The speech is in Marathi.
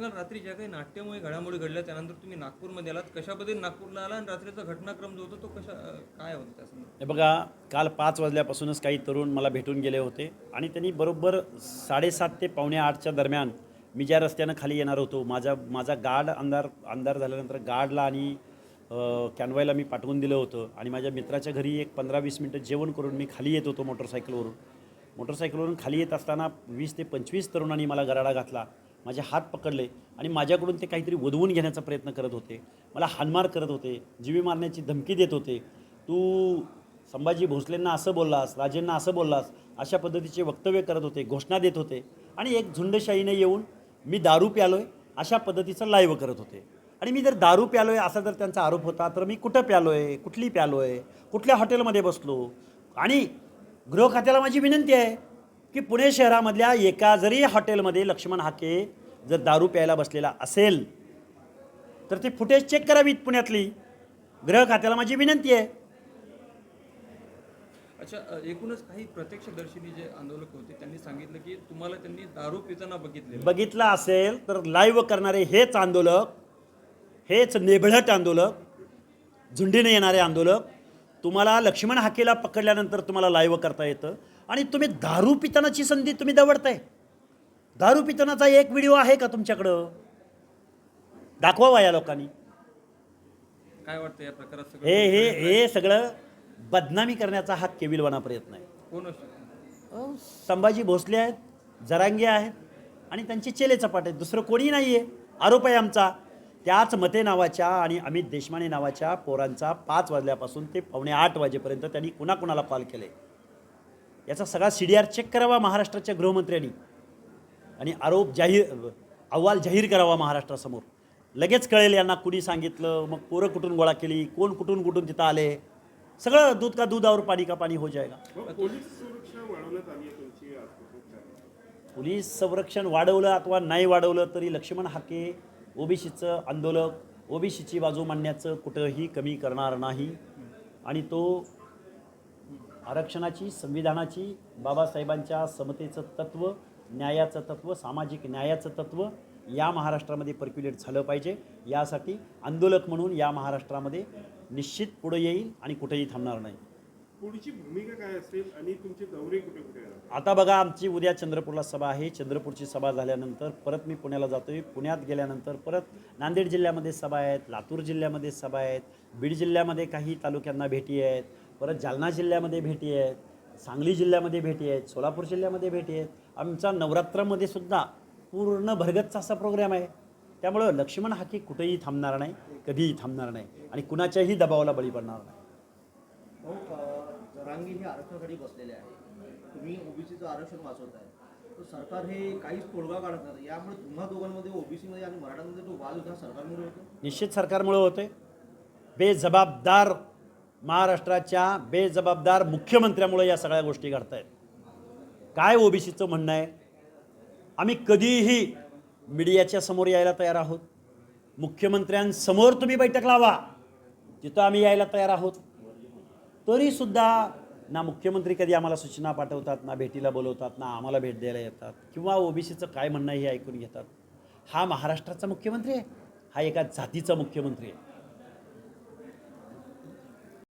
सांगाल रात्री ज्या काही नाट्यमय घडामोडी घडल्या त्यानंतर तुम्ही नागपूरमध्ये आलात. कशा पद्धतीने नागपूरला आला आणि रात्रीचा घटनाक्रम जो होता तो कशा काय होता त्या संदर्भात हे बघा काल पाच वाजल्यापासूनच काही तरुण मला भेटून गेले होते आणि त्यांनी बरोबर साडेसात ते पावणे आठच्या दरम्यान मी ज्या रस्त्यानं खाली येणार होतो माझा माझा गार्ड अंधार अंधार झाल्यानंतर गार्डला आणि कॅनवायला मी पाठवून दिलं होतं आणि माझ्या मित्राच्या घरी एक पंधरा वीस मिनटं जेवण करून मी खाली येत होतो मोटरसायकलवरून. मोटरसायकलवरून खाली येत असताना वीस ते पंचवीस तरुणांनी मला गराडा घातला. माझे हात पकडले आणि माझ्याकडून ते काहीतरी वधवून घेण्याचा प्रयत्न करत होते. मला हानमार करत होते जीवी मारण्याची धमकी देत होते. तू संभाजी भोसलेंना असं बोललास राजेंना असं बोललास अशा पद्धतीचे वक्तव्य करत होते घोषणा देत होते. आणि एक झुंडशाहीने येऊन मी दारू प्यालो आहे अशा पद्धतीचं लाईव्ह करत होते. आणि मी जर दारू प्यालो आहे असा जर त्यांचा आरोप होता तर मी कुठं प्यालो आहे कुठली प्यालो आहे कुठल्या हॉटेलमध्ये बसलो? आणि गृह खात्याला माझी विनंती आहे की पुणे शहरामधल्या एका जरी हॉटेलमध्ये लक्ष्मण हाके जर दारू प्यायला बसलेला असेल तर ते फुटेज चेक करावीत पुण्यातली. गृह खात्याला माझी विनंती आहे. अच्छा एकूणच काही प्रत्यक्षदर्शीनी जे आंदोलक होते त्यांनी सांगितलं की तुम्हाला त्यांनी दारू पिताना बघितले बघितला असेल तर लाईव्ह करणारे हेच आंदोलक हेच नेभळट आंदोलक झुंडीने येणारे आंदोलक तुम्हाला लक्ष्मण हाकेला पकडल्यानंतर तुम्हाला लाईव्ह करता येतं. आणि तुम्ही दारू पितानाची संधी तुम्ही दवडताय. दारू पितानाचा एक व्हिडिओ आहे का तुमच्याकडं? दाखवावा या लोकांनी. काय वाटतं या प्रकारात हे हे हे सगळं बदनामी करण्याचा हा केविलवाना प्रयत्न आहे. कोण असू अहो, संभाजी भोसले आहेत जरांगे आहेत आणि त्यांचे चेले चपाट आहेत. दुसरं कोणी नाही आहे आरोप आहे आमचा. त्याच मते नावाच्या आणि अमित देशमाने नावाच्या पोरांचा पाच वाजल्यापासून ते पावणे आठ वाजेपर्यंत त्यांनी कुणाकुणाला कॉल केले. याचा सगळा सी डी आर चेक करावा महाराष्ट्राच्या गृहमंत्र्यांनी आणि आरोप जाहीर अहवाल जाहीर करावा महाराष्ट्रासमोर. लगेच कळेल यांना कुणी सांगितलं मग पोरं कुठून गोळा केली कोण कुठून कुठून तिथं आले? सगळं दूध का दूधावर पाणी का पाणी हो आजपासून पोलीस संरक्षण वाढवलं अथवा नाही वाढवलं तरी लक्ष्मण हाके ओबीसीचं आंदोलक ओबीसीची बाजू मांडण्याचं कुठंही कमी करणार नाही. आणि तो आरक्षणाची संविधानाची बाबासाहेबांच्या समतेचं तत्त्व न्यायाचं तत्त्व सामाजिक न्यायाचं तत्त्व या महाराष्ट्रामध्ये पर्क्युलेट झालं पाहिजे. यासाठी आंदोलक म्हणून या महाराष्ट्रामध्ये निश्चित पुढं येईल आणि कुठेही थांबणार नाही. पुढची भूमिका काय असेल आणि तुमचे दौरे कुठे कुठे आता बघा आमची उद्या चंद्रपूरला सभा आहे. चंद्रपूरची सभा झाल्यानंतर परत मी पुण्याला जातोय. पुण्यात गेल्यानंतर परत नांदेड जिल्ह्यामध्ये सभा आहेत लातूर जिल्ह्यामध्ये सभा आहेत बीड जिल्ह्यामध्ये काही तालुक्यांना भेटी आहेत परत जालना जिल्ह्यामध्ये भेटी आहेत सांगली जिल्ह्यामध्ये भेटी आहेत सोलापूर जिल्ह्यामध्ये भेटी आहेत. आमचा नवरात्रामध्ये सुद्धा पूर्ण भरगतचा असा प्रोग्राम आहे. त्यामुळं लक्ष्मण हाके कुठेही थांबणार नाही कधीही थांबणार नाही आणि कुणाच्याही दबावाला बळी पडणार नाही. भाऊ हे आरक्षणासाठी बसलेले आहे. तुम्ही ओबीसीचं आरक्षण वाचवताय. तर सरकार हे काहीच तोडगा काढत नाही. यामुळे तुम्हा दोघांमध्ये ओबीसीमध्ये आणि मराठ्यांमध्ये जो वाद होता सरकारमुळे होतो निश्चित सरकारमुळे होते बेजबाबदार महाराष्ट्राच्या बेजबाबदार मुख्यमंत्र्यामुळे या सगळ्या गोष्टी घडत आहेत काय ओबीसीचं म्हणणं आहे? आम्ही कधीही मीडियाच्या समोर यायला तयार आहोत. मुख्यमंत्र्यांसमोर तुम्ही बैठक लावा. तिथं आम्ही यायला तयार आहोत. तरीसुद्धा ना मुख्यमंत्री कधी आम्हाला सूचना पाठवतात ना भेटीला बोलवतात ना आम्हाला भेट द्यायला येतात किंवा ओबीसीचं काय म्हणणं हे ऐकून घेतात? हा महाराष्ट्राचा मुख्यमंत्री आहे? हा एका जातीचा मुख्यमंत्री आहे.